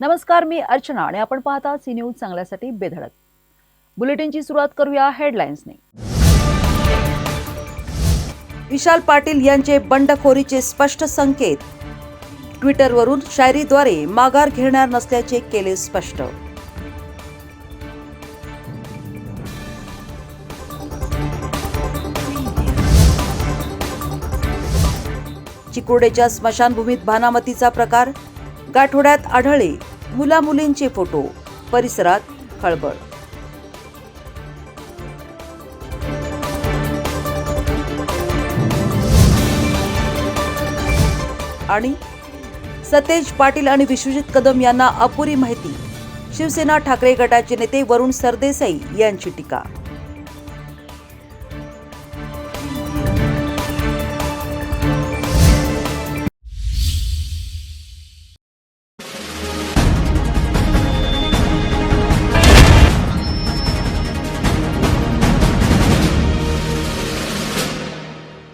नमस्कार मी अर्चना आणि आपण पाहता सी न्यूज चांगल्यासाठी बेधडक. बुलेटिनची सुरुवात करूया हेडलाईन्सने विशाल पाटील यांचे बंडखोरीचे स्पष्ट संकेत. ट्विटरवरून शायरीद्वारे माघार घेणार नसल्याचे केले स्पष्ट. चिकुर्डेच्या स्मशानभूमीत भानामतीचा प्रकार गाठोड्यात आढळले मुला मुलींचे फोटो परिसरात खळबळ. आणि सतेज पाटील आणि विश्वजित कदम यांना अपुरी माहिती. शिवसेना ठाकरे गटाचे नेते वरुण सरदेसाई यांची टीका.